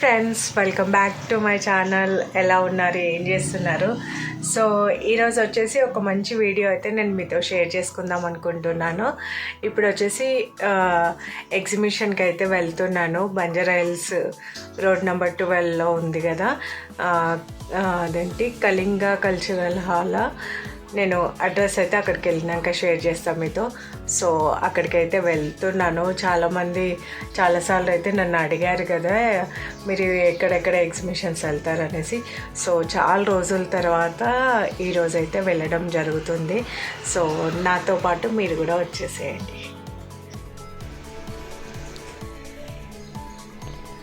Friends welcome back to my channel. ఎలా ఉన్నారు? ఏం చేస్తున్నారు? సో ఈరోజు వచ్చేసి ఒక మంచి వీడియో అయితే నేను మీతో షేర్ చేసుకుందాం అనుకుంటున్నాను. ఇప్పుడు వచ్చేసి ఎగ్జిబిషన్కి అయితే వెళ్తున్నాను. బంజారా హిల్స్ రోడ్ నెంబర్ ట్వెల్వ్లో ఉంది కదా. అదేంటి? Kalinga cultural hall. నేను అడ్రస్ అయితే అక్కడికి వెళ్ళినాక షేర్ చేస్తాను మీతో. సో అక్కడికైతే వెళ్తున్నాను. చాలామంది చాలాసార్లు అయితే నన్ను అడిగారు కదా మీరు ఎక్కడెక్కడ ఎగ్జిబిషన్స్ వెళ్తారనేసి. సో చాలా రోజుల తర్వాత ఈరోజు అయితే వెళ్ళడం జరుగుతుంది. సో నాతో పాటు మీరు కూడా వచ్చేసేయండి.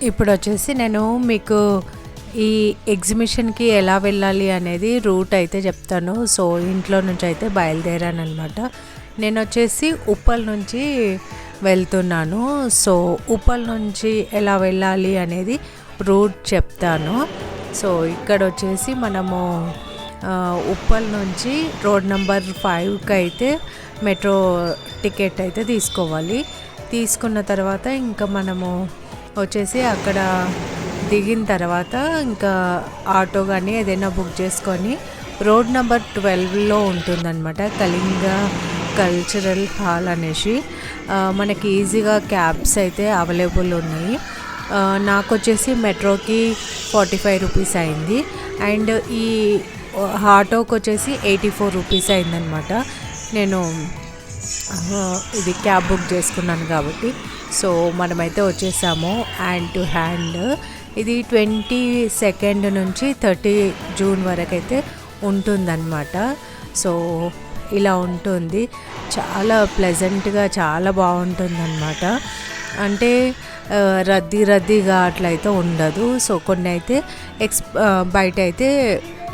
ఇప్పుడు వచ్చేసి నేను మీకు ఈ ఎగ్జిబిషన్కి ఎలా వెళ్ళాలి అనేది రూట్ అయితే చెప్తాను. సో ఇంట్లో నుంచి అయితే బయలుదేరాను అనమాట నేను వచ్చేసి ఉప్పల్ నుంచి వెళ్తున్నాను. సో ఉప్పల్ నుంచి ఎలా వెళ్ళాలి అనేది రూట్ చెప్తాను. సో ఇక్కడ వచ్చేసి మనము ఉప్పల్ నుంచి రోడ్ నెంబర్ ఫైవ్కి అయితే మెట్రో టికెట్ అయితే తీసుకోవాలి. తీసుకున్న తర్వాత ఇంకా మనము వచ్చేసి అక్కడ దిగిన తర్వాత ఇంకా ఆటో కానీ ఏదైనా బుక్ చేసుకొని రోడ్ నెంబర్ ట్వెల్వ్లో ఉంటుందన్నమాట. కళింగ కల్చరల్ హాల్ అనేసి. మనకి ఈజీగా క్యాబ్స్ అయితే అవైలబుల్ ఉన్నాయి. నాకు వచ్చేసి మెట్రోకి ఫార్టీ ఫైవ్ రూపీస్ అయింది. అండ్ ఈ ఆటోకి వచ్చేసి ఎయిటీ ఫోర్ రూపీస్ అయిందనమాట నేను ఇది క్యాబ్ బుక్ చేసుకున్నాను కాబట్టి. సో మనమైతే వచ్చేసాము. హ్యాండ్ టు హ్యాండ్ ఇది ట్వంటీ సెకండ్ నుంచి థర్టీ జూన్ వరకు అయితే ఉంటుందన్నమాట. సో ఇలా ఉంటుంది. చాలా ప్లెజెంట్గా చాలా బాగుంటుందన్నమాట. అంటే రద్దీ రద్దీగా అట్లయితే ఉండదు. సో కొన్ని అయితే ఎక్స్ బయట అయితే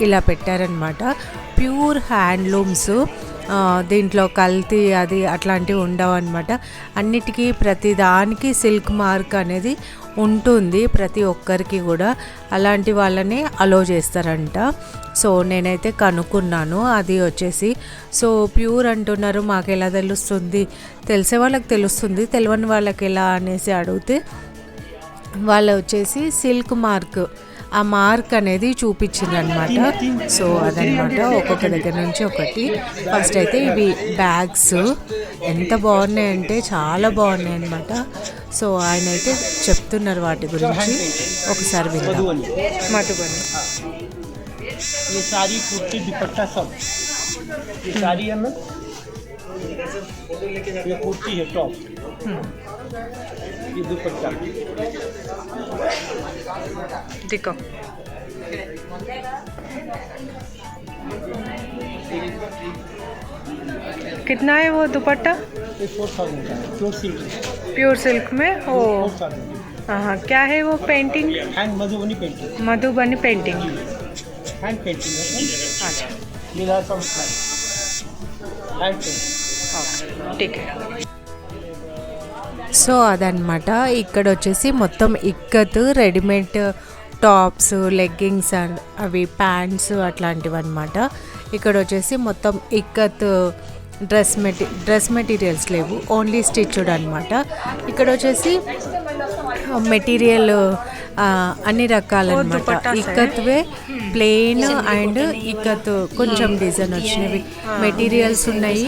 ఇలా పెట్టారనమాట ప్యూర్ హ్యాండ్లూమ్స్. దీంట్లో కల్తీ అది అట్లాంటివి ఉండవు అనమాట అన్నిటికీ ప్రతి దానికి సిల్క్ మార్క్ అనేది ఉంటుంది ప్రతి ఒక్కరికి కూడా. అలాంటి వాళ్ళని అలో చేస్తారంట. సో నేనైతే కనుక్కున్నాను. అది వచ్చేసి సో ప్యూర్ అంటున్నారు. మాకు ఎలా తెలుస్తుంది? తెలిసే వాళ్ళకి తెలుస్తుంది. తెలియని వాళ్ళకి ఎలా అనేసి అడిగితే వాళ్ళు వచ్చేసి సిల్క్ మార్క్ ఆ మార్క్ అనేది చూపించిందనమాట సో అదనమాట ఒక్కొక్క దగ్గర నుంచి ఒకటి ఫస్ట్ అయితే ఇవి బ్యాగ్స్ ఎంత బాగున్నాయంటే చాలా బాగున్నాయి అనమాట సో ఆయన అయితే చెప్తున్నారు వాటి గురించి ఒకసారి విందాం मधुबनी మధుబని ये सारी कुर्ती दुपट्टा सब ये साड़ी है ना ये कुर्ती है टॉप देखो। कितना है वो दुपट्टा? प्योर सिल्क प्योर सिल्क में? ओ हाँ, हाँ। क्या है वो painting Madhubani painting Madhubani painting hand painting अच्छा। पेंटिंग ठीक है। సో అదనమాట ఇక్కడ వచ్చేసి మొత్తం ikat readymade tops leggings and అవి ప్యాంట్స్ అట్లాంటివి అనమాట ఇక్కడ వచ్చేసి మొత్తం ఇక్కత్ డ్రెస్ మెటీ డ్రెస్ మెటీరియల్స్ లేవు. ఓన్లీ స్టిచ్డ్ అనమాట ఇక్కడ వచ్చేసి మెటీరియల్ అన్ని రకాలన్నమాట. ఇక్కత్వే ప్లెయిన్ అండ్ ఇక్కత్ కొంచెం డిజైన్ వచ్చినవి. మెటీరియల్స్ ఉన్నాయి.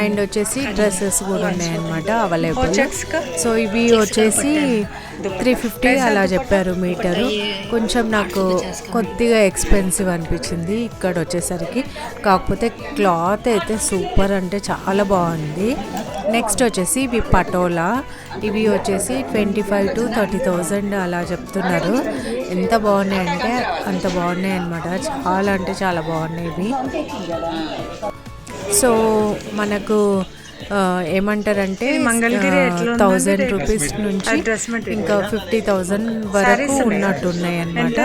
అండ్ వచ్చేసి డ్రెస్సెస్ కూడా ఉన్నాయి అనమాట అవైలబుల్. సో ఇవి వచ్చేసి త్రీ ఫిఫ్టీ అలా చెప్పారు మీటరు. కొంచెం నాకు కొద్దిగా ఎక్స్పెన్సివ్ అనిపించింది ఇక్కడ వచ్చేసరికి. కాకపోతే క్లాత్ అయితే సూపర్ అంటే చాలా బాగుంది. నెక్స్ట్ వచ్చేసి ఇవి పటోలా. ఇవి వచ్చేసి twenty five to thirty thousand అలా చెప్తున్నారు. ఎంత బాగున్నాయంటే అంత బాగున్నాయి అనమాట చాలా అంటే చాలా బాగున్నాయి ఇవి. సో మనకు ఏమంటారంటే థౌజండ్? రూపీస్ నుంచి ఇంకా ఫిఫ్టీ థౌజండ్ వరకు ఉన్నట్టున్నాయి అన్నమాట.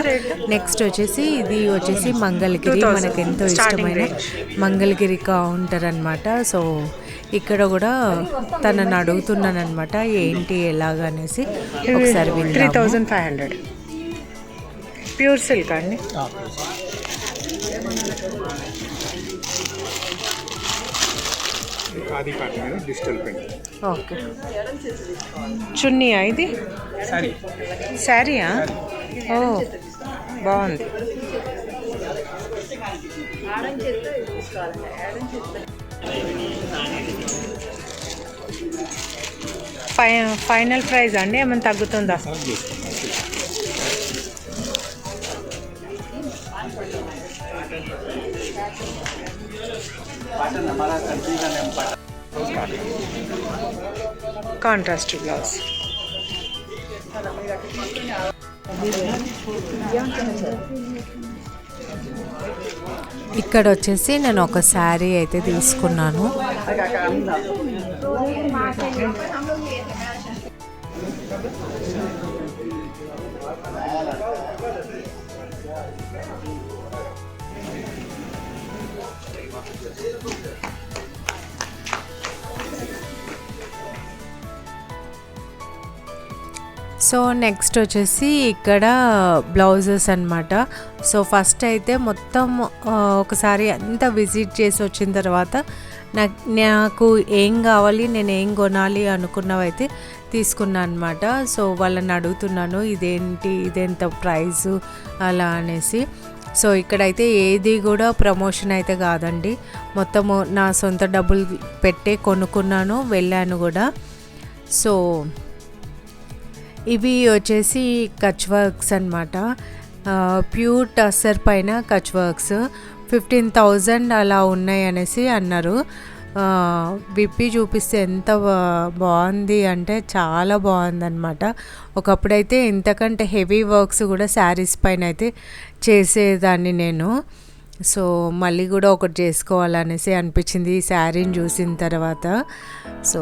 నెక్స్ట్ వచ్చేసి ఇది వచ్చేసి మంగళగిరి 2000 మనకు ఎంతో ఇష్టమైన మంగళగిరి కౌంటర్ అనమాట సో ఇక్కడ కూడా తనని అడుగుతున్నాను అనమాట ఏంటి ఎలాగా అనేసి ఒకసారి three. Thousand five hundred. Pure silk అండి. ఖాదీ కాటన్ మీద డిజిటల్ ప్రింట్ ఓకే. చున్నీయా ఇది? శారీయా ఓ బాగుంది. ఫై ఫైనల్ ప్రైజ్ అండి? ఏమైనా తగ్గుతుందా? కాంట్రాస్ట్ బ్లౌజ్ ఇక్కడ వచ్చేసి నేను ఒక శారీ అయితే తీసుకున్నాను. సో నెక్స్ట్ వచ్చేసి ఇక్కడ బ్లౌజెస్ అన్నమాట. సో ఫస్ట్ అయితే మొత్తం ఒకసారి అంతా విజిట్ చేసి వచ్చిన తర్వాత నాకు నాకు ఏం కావాలి నేను ఏం కొనాలి అనుకున్నవైతే తీసుకున్నాను అనమాట సో వాళ్ళని అడుగుతున్నాను ఇదేంటి ఇదెంత ప్రైజు? అలా అనేసి. సో ఇక్కడైతే ఏది కూడా ప్రమోషన్ అయితే కాదండి. మొత్తము నా సొంత డబ్బులు పెట్టే కొనుక్కున్నాను వెళ్ళాను కూడా. సో ఇవి వచ్చేసి కచ్ వర్క్స్ అనమాట ప్యూర్ టసర్ పైన కచ్ వర్క్స్. ఫిఫ్టీన్ థౌజండ్ అలా ఉన్నాయి అనేసి అన్నారు. విప్పి చూపిస్తే ఎంత బాగుంది అంటే చాలా బాగుందన్నమాట. ఒకప్పుడైతే ఇంతకంటే హెవీ వర్క్స్ కూడా శారీస్ పైన అయితే చేసేదాన్ని నేను. సో మళ్ళీ కూడా ఒకటి చేసుకోవాలనేసి అనిపించింది ఈ శారీని చూసిన తర్వాత. సో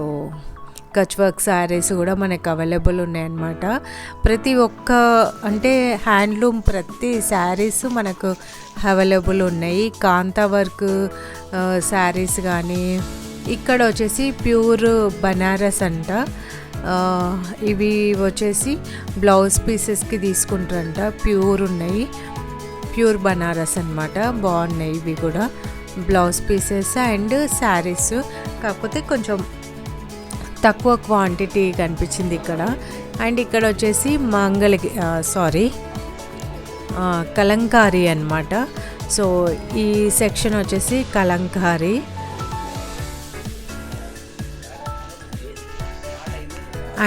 కచ్ వర్క్ శారీస్ కూడా మనకు అవైలబుల్ ఉన్నాయన్నమాట. ప్రతి ఒక్క అంటే హ్యాండ్లూమ్ ప్రతి శారీస్ మనకు అవైలబుల్ ఉన్నాయి. కాంతా వర్క్ శారీస్ కానీ ఇక్కడ వచ్చేసి ప్యూర్ బనారస్ అంట. ఇవి వచ్చేసి బ్లౌజ్ పీసెస్కి తీసుకుంటారంట. ప్యూర్ ఉన్నాయి. ప్యూర్ బనారస్ అనమాట బాగున్నాయి ఇవి కూడా. Blouse pieces and saris. కాకపోతే కొంచెం తక్కువ క్వాంటిటీ కనిపించింది ఇక్కడ. అండ్ ఇక్కడ వచ్చేసి మంగళగి సారీ కలంకారీ అనమాట సో ఈ సెక్షన్ వచ్చేసి కలంకారీ.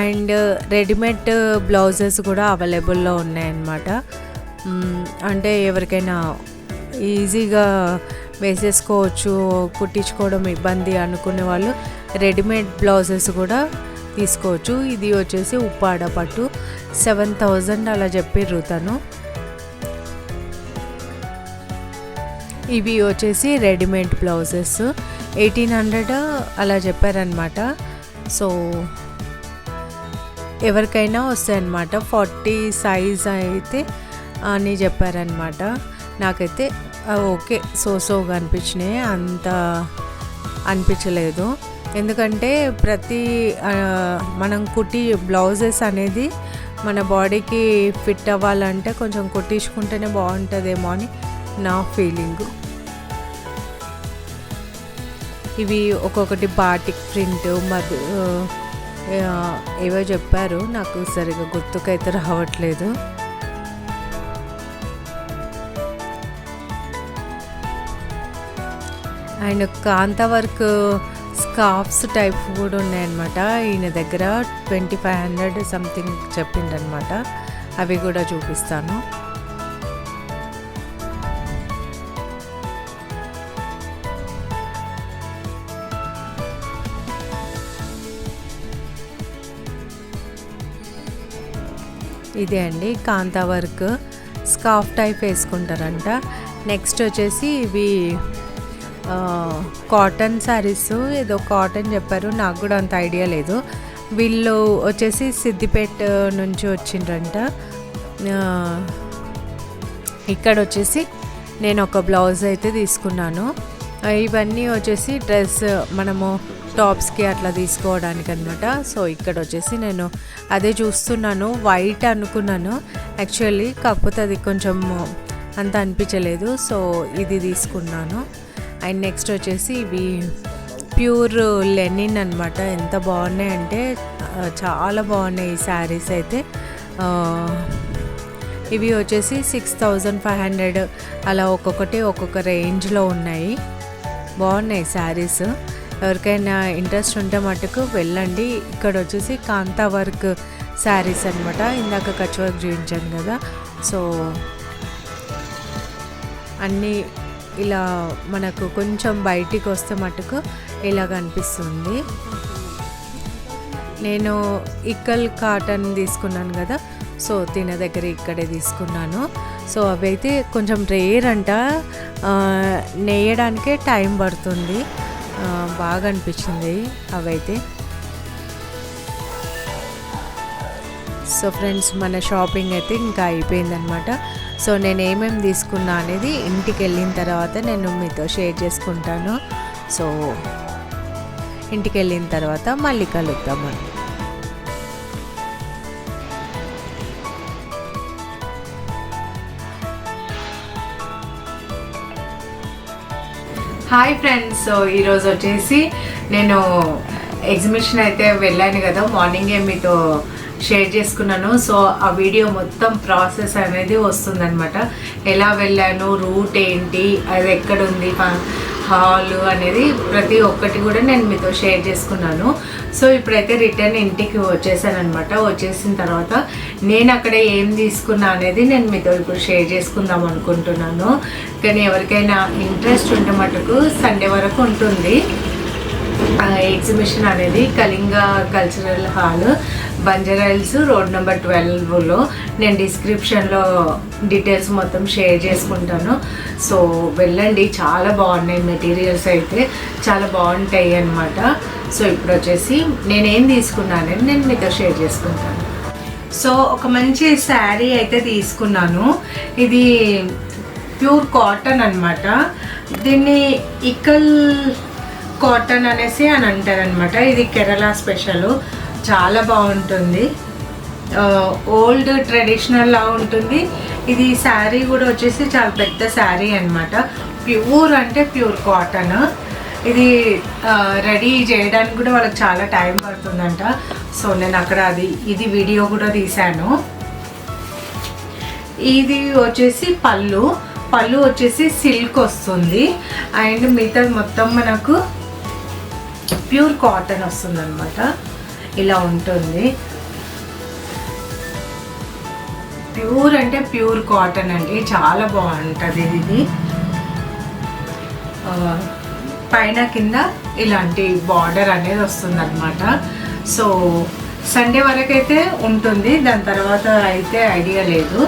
అండ్ రెడీమేడ్ బ్లౌజెస్ కూడా అవైలబుల్లో ఉన్నాయన్నమాట. అంటే ఎవరికైనా ఈజీగా వేసేసుకోవచ్చు కుట్టించుకోవడం ఇబ్బంది అనుకునే వాళ్ళు రెడీమేడ్ బ్లౌజెస్ కూడా తీసుకోవచ్చు. ఇది వచ్చేసి ఉప్పాడ పట్టు. సెవెన్ థౌజండ్ అలా చెప్పిర్రు తను. ఇవి వచ్చేసి రెడీమేడ్ బ్లౌజెస్. ఎయిటీన్ హండ్రెడ్ అలా చెప్పారనమాట సో ఎవరికైనా వస్తాయన్నమాట. ఫార్టీ సైజ్ అయితే అని చెప్పారనమాట నాకైతే ఓకే సో సోగా అనిపించినాయి. అంత అనిపించలేదు. ఎందుకంటే ప్రతి మనం కుట్టి బ్లౌజెస్ అనేది మన బాడీకి ఫిట్ అవ్వాలంటే కొంచెం కుట్టించుకుంటేనే బాగుంటుందేమో అని నా ఫీలింగ్. ఇవి ఒక్కొక్కటి బాటిక్ ప్రింట్ మధు ఏవో చెప్పారు నాకు సరిగా గుర్తుకైతే రావట్లేదు. అండ్ కాంత వర్క్ స్కార్ఫ్స్ టైప్ కూడా ఉన్నాయన్నమాట. ఈయన దగ్గర ట్వంటీ ఫైవ్ హండ్రెడ్ సంథింగ్ చెప్పిండనమాట అవి కూడా చూపిస్తాను. ఇదే అండి కాంతా వర్క్. స్కార్ఫ్ టైప్ వేసుకుంటారంట. నెక్స్ట్ వచ్చేసి ఇవి కాటన్ శారీస్ ఏదో కాటన్ చెప్పారు. నాకు కూడా అంత ఐడియా లేదు. వీళ్ళు వచ్చేసి సిద్దిపేట నుంచి వచ్చిండ్రంట. ఇక్కడ వచ్చేసి నేను ఒక బ్లౌజ్ అయితే తీసుకున్నాను. ఇవన్నీ వచ్చేసి డ్రెస్ మనము టాప్స్కి అట్లా తీసుకోవడానికి అనమాట సో ఇక్కడ వచ్చేసి నేను అదే చూస్తున్నాను. వైట్ అనుకున్నాను. యాక్చువల్లీ కాకపోతే అది కొంచెం అంత అనిపించలేదు. సో ఇది తీసుకున్నాను. అండ్ నెక్స్ట్ వచ్చేసి ఇవి ప్యూర్ లెనిన్ అనమాట ఎంత బాగున్నాయంటే అంటే చాలా బాగున్నాయి ఈ శారీస్ అయితే. ఇవి వచ్చేసి సిక్స్ థౌజండ్ ఫైవ్ హండ్రెడ్ అలా ఒక్కొక్కటి ఒక్కొక్క రేంజ్లో ఉన్నాయి. బాగున్నాయి శారీస్. ఎవరికైనా ఇంట్రెస్ట్ ఉంటే మటుకు వెళ్ళండి. ఇక్కడ వచ్చేసి కాంతా వర్క్ శారీస్ అనమాట ఇందాక కచ్ వర్క్ చూపించాను కదా. సో అన్నీ ఇలా మనకు కొంచెం బయటికి వస్తే మటుకు ఇలా కనిపిస్తుంది నేను ఇక్కల్ కాటన్ తీసుకున్నాను కదా సో తిన దగ్గర ఇక్కడే తీసుకున్నాను. సో అవైతే కొంచెం రేర్ అంట. నేయడానికే టైం పడుతుంది. బాగా అనిపించింది అవైతే. సో ఫ్రెండ్స్ మన షాపింగ్ అయితే ఇంకా అయిపోయిందనమాట సో నేను ఏమేమి తీసుకున్నా అనేది ఇంటికి వెళ్ళిన తర్వాత నేను మీతో షేర్ చేసుకుంటాను. సో ఇంటికి వెళ్ళిన తర్వాత మళ్ళీ కలుద్దామని హాయ్ ఫ్రెండ్స్ సో ఈరోజు వచ్చేసి నేను ఎగ్జిబిషన్ అయితే వెళ్ళాను కదా. మార్నింగే మీతో షేర్ చేసుకున్నాను. సో ఆ వీడియో మొత్తం ప్రాసెస్ అనేది వస్తుందన్నమాట. ఎలా వెళ్ళాను రూట్ ఏంటి అది ఎక్కడుంది హాల్ అనేది ప్రతి ఒక్కటి కూడా నేను మీతో షేర్ చేసుకున్నాను. సో ఇప్పుడైతే రిటర్న్ ఇంటికి వచ్చేసాను అనమాట వచ్చేసిన తర్వాత నేను అక్కడ ఏం తీసుకున్నా అనేది నేను మీతో ఇప్పుడు షేర్ చేసుకుందాం అనుకుంటున్నాను. కానీ ఎవరికైనా ఇంట్రెస్ట్ ఉంటే మటుకు సండే వరకు ఉంటుంది. ఎగ్జిబిషన్ అనేది Kalinga cultural hall. Banjara Hills road number ట్వెల్వ్లో నేను డిస్క్రిప్షన్లో డీటెయిల్స్ మొత్తం షేర్ చేసుకుంటాను. సో వెళ్ళండి. చాలా బాగున్నాయి మెటీరియల్స్ అయితే. చాలా బాగుంటాయి అన్నమాట. సో ఇప్పుడు వచ్చేసి నేనేం తీసుకున్నానని నేను మీతో షేర్ చేసుకుంటాను. సో ఒక మంచి శారీ అయితే తీసుకున్నాను. ఇది ప్యూర్ కాటన్ అనమాట దీన్ని ఇకల్ కాటన్ అనేసి అని అంటారనమాట ఇది కేరళ స్పెషల్. చాలా బాగుంటుంది. ఓల్డ్ ట్రెడిషనల్లా ఉంటుంది. ఇది శారీ కూడా వచ్చేసి చాలా పెద్ద శారీ అన్నమాట. ప్యూర్ అంటే ప్యూర్ కాటన్. ఇది రెడీ చేయడానికి కూడా వాళ్ళకి చాలా టైం పడుతుందంట. సో నేను అక్కడ అది ఇది వీడియో కూడా తీశాను. ఇది వచ్చేసి పళ్ళు. పళ్ళు వచ్చేసి సిల్క్ వస్తుంది. అండ్ మిగతా మొత్తం మనకు ప్యూర్ కాటన్ వస్తుంది అనమాట ఇలా ఉంటుంది. ప్యూర్ అంటే ప్యూర్ కాటన్ అండి. చాలా బాగుంటుంది ఇది. పైన కింద ఇలాంటి బార్డర్ అనేది వస్తుంది అనమాట సో సండే వరకు అయితే ఉంటుంది. దాని తర్వాత అయితే ఐడియా లేదు.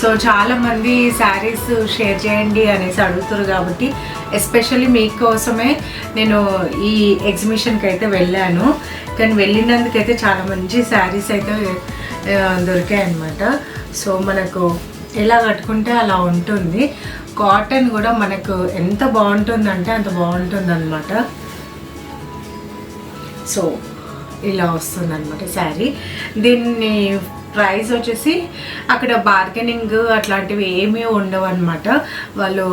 సో చాలామంది శారీస్ షేర్ చేయండి అనేసి అడుగుతారు కాబట్టి ఎస్పెషల్లీ మీకోసమే నేను ఈ ఎగ్జిబిషన్కి అయితే వెళ్ళాను. కానీ వెళ్ళినందుకైతే చాలా మంచి శారీస్ అయితే దొరికాయి అన్నమాట సో మనకు ఎలా కట్టుకుంటే అలా ఉంటుంది. కాటన్ కూడా మనకు ఎంత బాగుంటుందంటే అంత బాగుంటుంది అనమాట సో ఇలా వస్తుంది అనమాట శారీ. దీన్ని ప్రైస్ వచ్చేసి అక్కడ బార్గెనింగ్ అట్లాంటివి ఏమీ ఉండవు అనమాట వాళ్ళు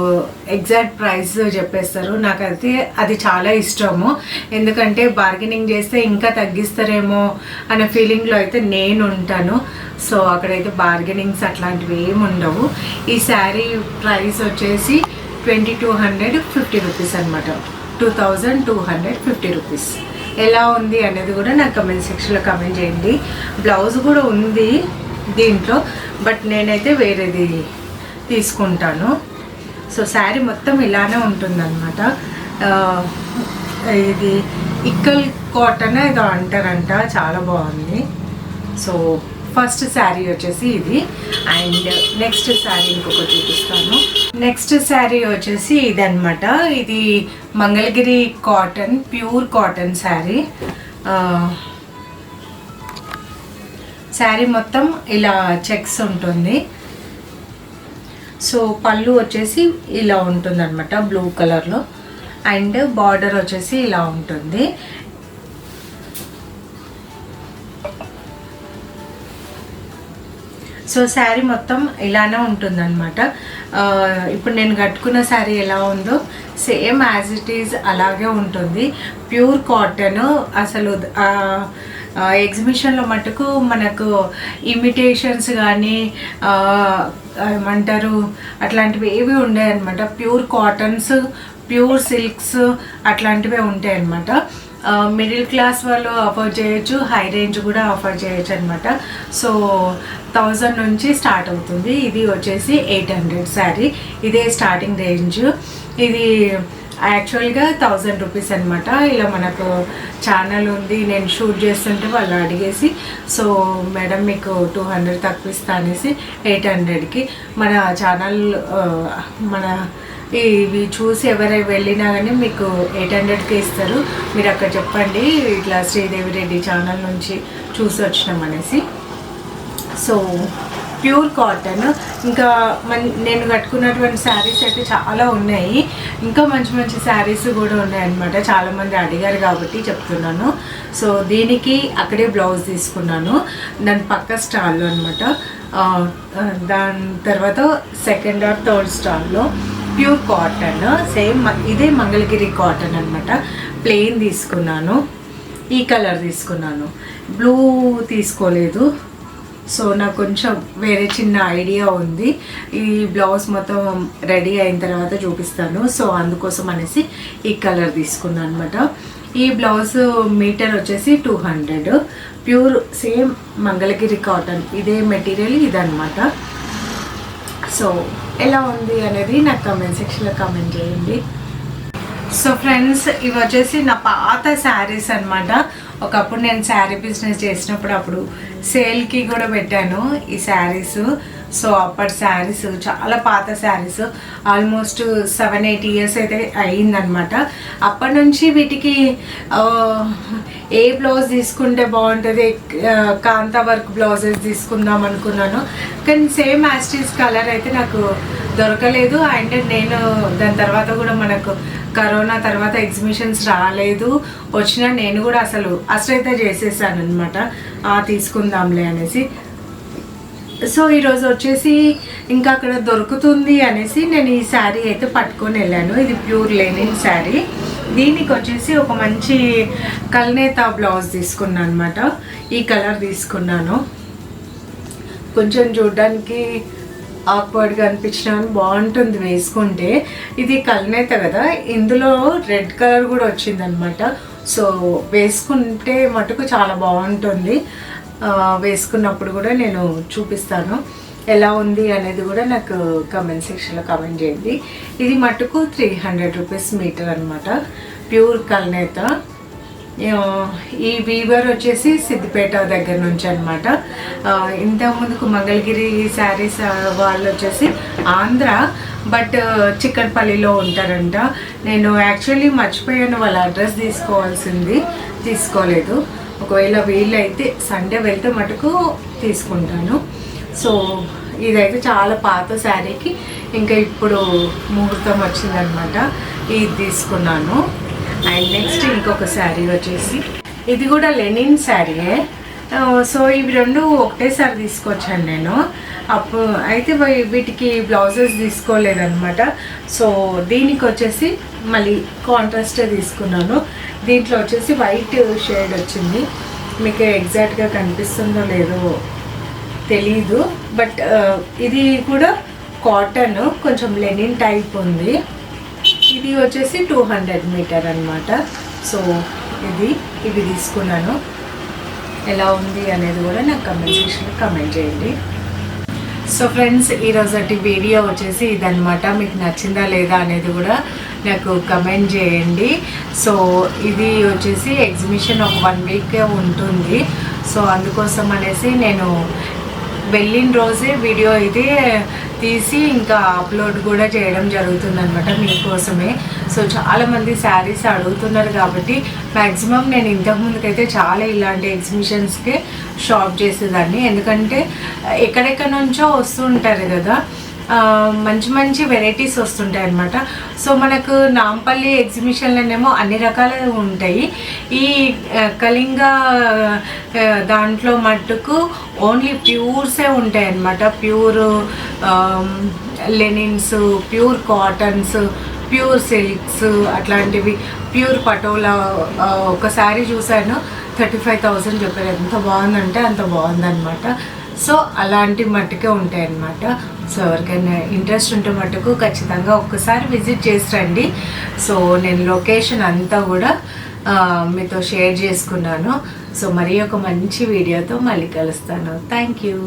ఎగ్జాక్ట్ ప్రైస్ చెప్పేస్తారు. నాకైతే అది చాలా ఇష్టము. ఎందుకంటే బార్గెనింగ్ చేస్తే ఇంకా తగ్గిస్తారేమో అనే ఫీలింగ్లో అయితే నేను ఉంటాను సో అక్కడైతే బార్గెనింగ్స్ అట్లాంటివి ఏమి ఉండవు. ఈ శారీ ప్రైస్ వచ్చేసి twenty two hundred fifty rupees అనమాట two thousand two hundred fifty rupees. ఎలా ఉంది అనేది కూడా నాకు కమెంట్ సెక్షన్లో కమెంట్ చేయండి. బ్లౌజ్ కూడా ఉంది దీంట్లో బట్ నేనైతే వేరేది తీసుకుంటాను. సో శారీ మొత్తం ఇలానే ఉంటుందన్నమాట. ఇది ఇక్కల్ కాటన్ ఏదో అంటారంట చాలా బాగుంది. సో ఫస్ట్ శారీ వచ్చేసి ఇది. అండ్ నెక్స్ట్ శారీ ఇంకొకటి చూపిస్తాను. నెక్స్ట్ శారీ వచ్చేసి ఇది అనమాట ఇది Mangalagiri cotton pure cotton sari. Sari మొత్తం ఇలా చెక్స్ ఉంటుంది. సో పళ్ళు వచ్చేసి ఇలా ఉంటుంది అనమాట బ్లూ కలర్లో. అండ్ బార్డర్ వచ్చేసి ఇలా ఉంటుంది. సో శారీ మొత్తం ఇలానే ఉంటుందన్నమాట. ఇప్పుడు నేను కట్టుకున్న శారీ ఎలా ఉందో సేమ్ యాజ్ ఇట్ ఈజ్ అలాగే ఉంటుంది. ప్యూర్ కాటన్ అసలు ఎగ్జిబిషన్లో మటుకు మనకు ఇమిటేషన్స్ కానీ ఏమంటారు అట్లాంటివి ఏవి ఉండేవి అనమాట ప్యూర్ కాటన్స్ ప్యూర్ సిల్క్స్ అట్లాంటివే ఉంటాయి అన్నమాట మిడిల్ క్లాస్ వాళ్ళు అఫోర్డ్ చేయొచ్చు హై రేంజ్ కూడా ఆఫర్ చేయొచ్చు అనమాట సో థౌజండ్ నుంచి స్టార్ట్ అవుతుంది. ఇది వచ్చేసి ఎయిట్ హండ్రెడ్ శారీ ఇదే స్టార్టింగ్ రేంజ్ ఇది యాక్చువల్గా థౌజండ్ రూపీస్ అనమాట ఇలా మనకు ఛానల్ ఉంది. నేను షూట్ చేస్తుంటే వాళ్ళు అడిగేసి సో మేడం మీకు టూ హండ్రెడ్ తక్కువ ఇస్తా అనేసి ఎయిట్ హండ్రెడ్కి మన ఛానల్ మన ఇవి చూసి ఎవరైనా వెళ్ళినా కానీ మీకు ఎయిట్ హండ్రెడ్కి ఇస్తారు. మీరు అక్కడ చెప్పండి ఇట్లా శ్రీదేవి రెడ్డి ఛానల్ నుంచి చూసి వచ్చినాం అనేసి. సో ప్యూర్ కాటన్ ఇంకా మన్ నేను కట్టుకున్నటువంటి శారీస్ అయితే చాలా ఉన్నాయి. ఇంకా మంచి మంచి శారీస్ కూడా ఉన్నాయన్నమాట. చాలామంది అడిగారు కాబట్టి చెప్తున్నాను. సో దీనికి అక్కడే బ్లౌజ్ తీసుకున్నాను. దాని పక్క స్టాల్లో అనమాట దాని తర్వాత సెకండ్ ఆర్ థర్డ్ స్టాల్లో ప్యూర్ కాటన్ సేమ్ ఇదే మంగళగిరి కాటన్ అనమాట ప్లెయిన్ తీసుకున్నాను. ఈ కలర్ తీసుకున్నాను. బ్లూ తీసుకోలేదు. సో నాకు కొంచెం వేరే చిన్న ఐడియా ఉంది. ఈ బ్లౌజ్ మొత్తం రెడీ అయిన తర్వాత చూపిస్తాను. సో అందుకోసం అనేసి ఈ కలర్ తీసుకున్నాను అనమాట ఈ బ్లౌజ్ మీటర్ వచ్చేసి two hundred pure same Mangalagiri cotton ఇదే మెటీరియల్ ఇదనమాట సో ఎలా ఉంది అనేది నాకు కమెంట్ సెక్షన్లో కమెంట్ చేయండి. సో ఫ్రెండ్స్ ఇవి వచ్చేసి నా పాత శారీస్ అన్నమాట. ఒకప్పుడు నేను శారీ బిజినెస్ చేసినప్పుడు అప్పుడు సేల్కి కూడా పెట్టాను ఈ శారీస్ సో అప్పటి శారీస్ చాలా పాత saris almost seven eight years అయితే అయ్యిందనమాట అప్పటి నుంచి వీటికి ఏ బ్లౌజ్ తీసుకుంటే బాగుంటుంది? కాంత వర్క్ బ్లౌజెస్ తీసుకుందాం అనుకున్నాను. కానీ సేమ్ యాస్టీస్ కలర్ అయితే నాకు దొరకలేదు. అండ్ నేను దాని తర్వాత కూడా మనకు కరోనా తర్వాత ఎగ్జిబిషన్స్ రాలేదు. వచ్చినా నేను కూడా అసలు అశ్రద్ధ చేసేసాను అనమాట తీసుకుందాంలే అనేసి. సో ఈరోజు వచ్చేసి ఇంకా అక్కడ దొరుకుతుంది అనేసి నేను ఈ శారీ అయితే పట్టుకొని వెళ్ళాను. ఇది ప్యూర్ లెనిన్ శారీ. దీనికి వచ్చేసి ఒక మంచి కల్నేత బ్లౌజ్ తీసుకున్నాను అనమాట ఈ కలర్ తీసుకున్నాను. కొంచెం చూడడానికి ఆక్వర్డ్గా అనిపించిన బాగుంటుంది వేసుకుంటే. ఇది కల్నేత కదా. ఇందులో రెడ్ కలర్ కూడా వచ్చిందనమాట సో వేసుకుంటే మటుకు చాలా బాగుంటుంది. వేసుకున్నప్పుడు కూడా నేను చూపిస్తాను. ఎలా ఉంది అనేది కూడా నాకు కమెంట్ సెక్షన్లో కమెంట్ చేయండి. ఇది మటుకు త్రీ హండ్రెడ్ రూపీస్ మీటర్ అనమాట ప్యూర్ కల్నేత. ఈ వీవర్ వచ్చేసి సిద్దిపేట దగ్గర నుంచి అనమాట ఇంతకుముందుకు మంగళగిరి శారీస్ వాళ్ళు వచ్చేసి ఆంధ్ర బట్ చిక్కడపల్లిలో ఉంటారంట. నేను యాక్చువల్లీ మర్చిపోయాను వాళ్ళ అడ్రస్ తీసుకోవాల్సింది. తీసుకోలేదు. ఒకవేళ వీలైతే సండే వెళ్తే మటుకు తీసుకుంటాను. సో ఇదైతే చాలా పాత శారీకి ఇంకా ఇప్పుడు ముహూర్తం వచ్చిందనమాట ఇది తీసుకున్నాను. అండ్ నెక్స్ట్ ఇంకొక శారీ వచ్చేసి ఇది కూడా లెనిన్ శారీయే. సో ఇవి రెండు ఒకటేసారి తీసుకొచ్చాను నేను. అప్పుడు అయితే వీటికి బ్లౌజెస్ తీసుకోలేదనమాట సో దీనికి వచ్చేసి మళ్ళీ కాంట్రాస్టే తీసుకున్నాను. దీంట్లో వచ్చేసి వైట్ షేడ్ వచ్చింది. మీకు ఎగ్జాక్ట్గా కనిపిస్తుందో లేదో తెలీదు. బట్ ఇది కూడా కాటన్ కొంచెం లెనిన్ టైప్ ఉంది. ఇది వచ్చేసి టూ హండ్రెడ్ మీటర్ అనమాట సో ఇది ఇవి తీసుకున్నాను. ఎలా ఉంది అనేది కూడా నాకు కమెంట్ సెక్షన్లో కమెంట్ చేయండి. సో ఫ్రెండ్స్ ఈరోజు వీడియో వచ్చేసి ఇదనమాట మీకు నచ్చిందా లేదా అనేది కూడా నాకు కమెంట్ చేయండి. సో ఇది వచ్చేసి ఎగ్జిబిషన్ ఒక వన్ వీక్ ఉంటుంది. సో అందుకోసం అనేసి నేను వెళ్ళిన రోజే వీడియో అయితే తీసి ఇంకా అప్లోడ్ కూడా చేయడం జరుగుతుంది అనమాట మీకోసమే సో చాలామంది శారీస్ అడుగుతున్నారు కాబట్టి మ్యాక్సిమం నేను ఇంతకుముందుకైతే చాలా ఇలాంటి ఎగ్జిబిషన్స్కి షాప్ చేసేదాన్ని. ఎందుకంటే ఎక్కడెక్కడ నుంచో వస్తుంటారు కదా. మంచి మంచి వెరైటీస్ వస్తుంటాయి అన్నమాట. సో మనకు నాంపల్లి ఎగ్జిబిషన్లోనేమో అన్ని రకాలు ఉంటాయి. ఈ కళింగ దాంట్లో మట్టుకు ఓన్లీ ప్యూర్సే ఉంటాయి అన్నమాట. Pure linens pure cottons pure silks అట్లాంటివి. ప్యూర్ పటోలా ఒకసారి చూశాను థర్టీ ఫైవ్ థౌసండ్ చెప్పారు. ఎంత బాగుందంటే అంత బాగుందన్నమాట. సో అలాంటి మట్టుకే ఉంటాయి అన్నమాట సో ఎవరికైనా ఇంట్రెస్ట్ ఉంటే మటుకు ఖచ్చితంగా ఒక్కసారి విజిట్ చేసి రండి. సో నేను లొకేషన్ అంతా కూడా మీతో షేర్ చేసుకున్నాను. సో మరి ఒక మంచి వీడియోతో మళ్ళీ కలుస్తాను. Thank you.